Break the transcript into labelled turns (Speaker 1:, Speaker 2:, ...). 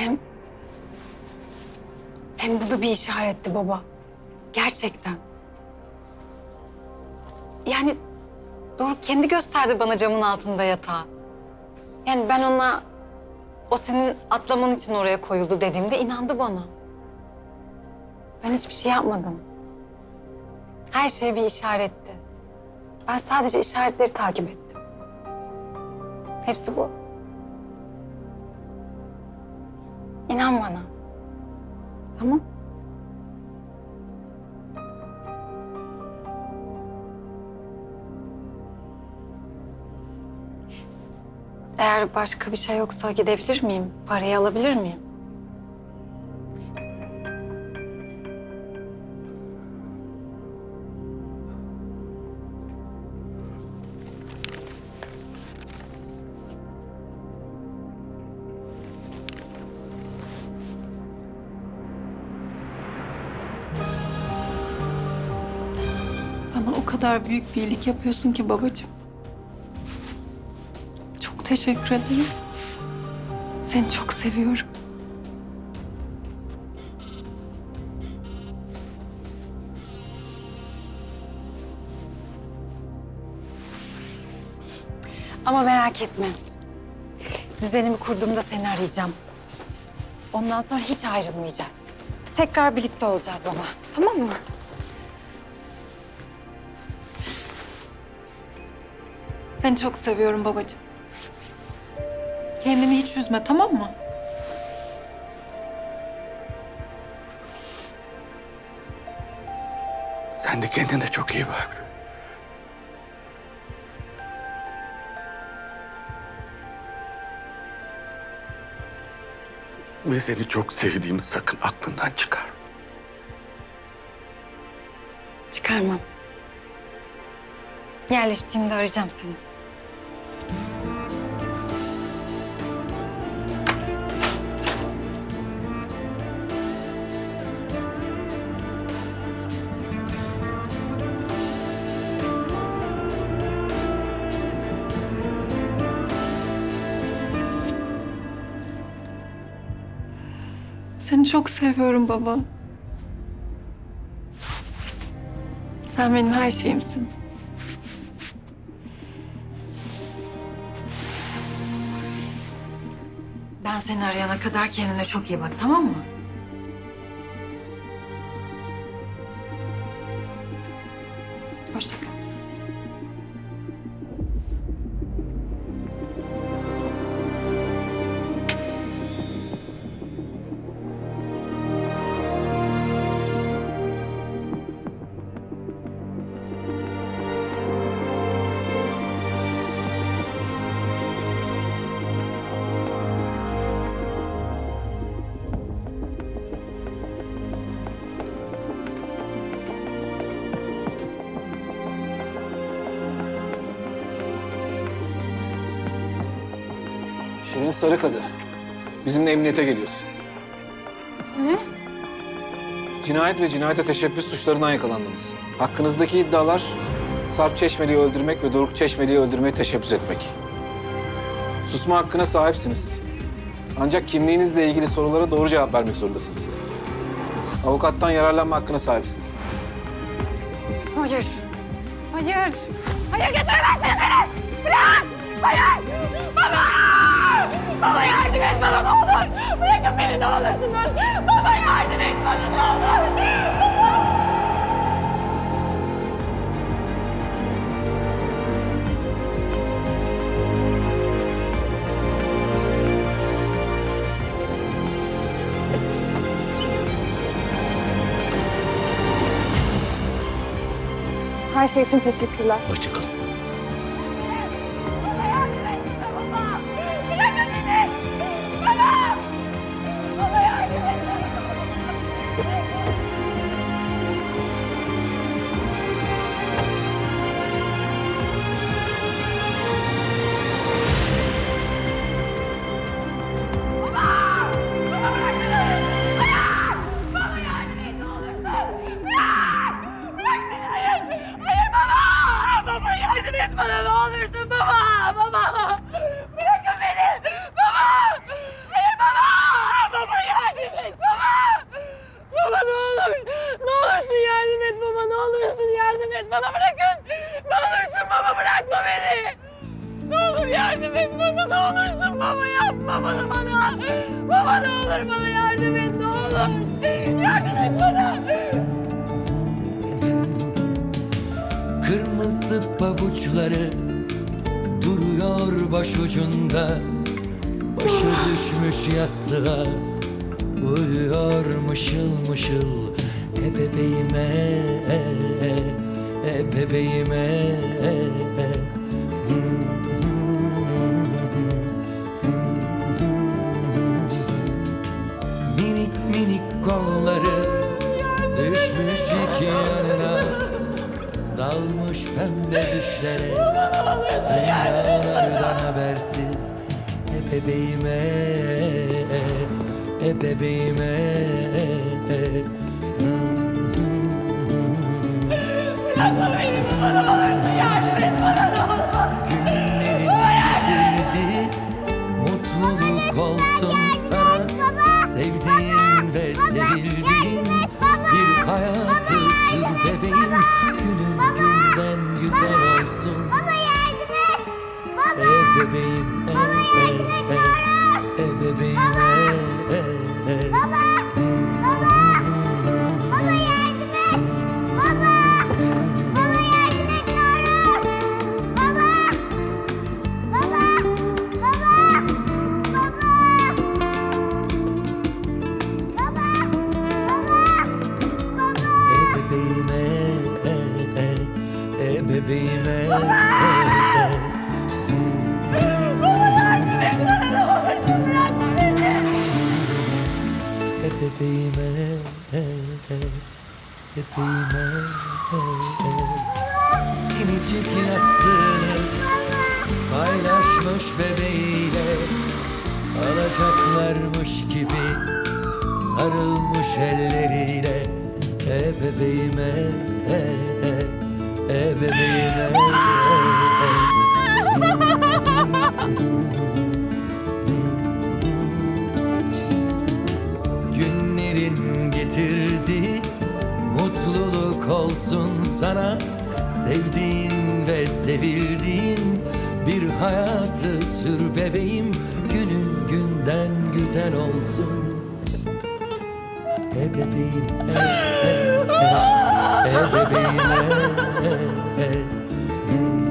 Speaker 1: Hem... Hem bu da bir işaretti baba. Gerçekten. Yani Doruk kendi gösterdi bana camın altında yatağı. Yani ben ona o senin atlaman için oraya koyuldu dediğimde inandı bana. Ben hiçbir şey yapmadım. Her şey bir işaretti. Ben sadece işaretleri takip ettim. Hepsi bu. İnan bana. Tamam? Eğer başka bir şey yoksa gidebilir miyim? Parayı alabilir miyim? Kadar büyük bir iyilik yapıyorsun ki babacığım. Çok teşekkür ederim. Seni çok seviyorum. Ama merak etme. Düzenimi kurduğumda seni arayacağım. Ondan sonra hiç ayrılmayacağız. Tekrar birlikte olacağız baba. Tamam mı? Seni çok seviyorum babacığım. Kendini hiç üzme tamam mı?
Speaker 2: Sen de kendine çok iyi bak. Ve seni çok sevdiğim sakın aklından çıkar.
Speaker 1: Çıkarmam. Yerleştiğimde arayacağım seni. Seni çok seviyorum baba. Sen benim her şeyimsin. Ben seni arayana kadar kendine çok iyi bak tamam mı?
Speaker 3: Şirin Sarıkadı. Bizimle emniyete geliyorsun.
Speaker 1: Ne?
Speaker 3: Cinayet ve cinayete teşebbüs suçlarından yakalandınız. Hakkınızdaki iddialar Sarp Çeşmeli'yi öldürmek ve Doruk Çeşmeli'yi öldürmeye teşebbüs etmek. Susma hakkına sahipsiniz. Ancak kimliğinizle ilgili sorulara doğru cevap vermek zorundasınız. Avukattan yararlanma hakkına sahipsiniz.
Speaker 1: Hayır. Hayır. Hayır götüremezsiniz beni. Bırak. Hayır. Baba. Baba yardım et bana ne olur. Bırakın beni ne olursunuz. Baba yardım et bana ne olur. Her şey için teşekkürler.
Speaker 2: Hoşçakalın.
Speaker 1: et bana bırakın. Ne olursun baba bırakma beni. Ne olur yardım et bana ne olursun baba yapma bunu bana. Baba ne olur bana yardım et ne olur. Yardım et bana.
Speaker 4: Kırmızı pabuçları duruyor başucunda. Başı düşmüş yastığa Uyuyor mışıl mışıl E bebeğime e, e bebeğime. Minik minik kolları düşmüş iki yanına. Dalmış pembe düşlere Dünyalardan habersiz. E bebeğime E bebeğime
Speaker 5: Tama kayo!
Speaker 4: E, e bebeğime e, e. E bebeğime e, e, bebeğime e, e. İnicik yastığını paylaşmış bebeğiyle Alacaklarmış gibi sarılmış elleriyle E bebeğime olsun sana Sevdiğin ve sevildiğin bir hayatı sür bebeğim Günün günden güzel olsun E bebeğim e, e, e, e bebeğim e, e, e.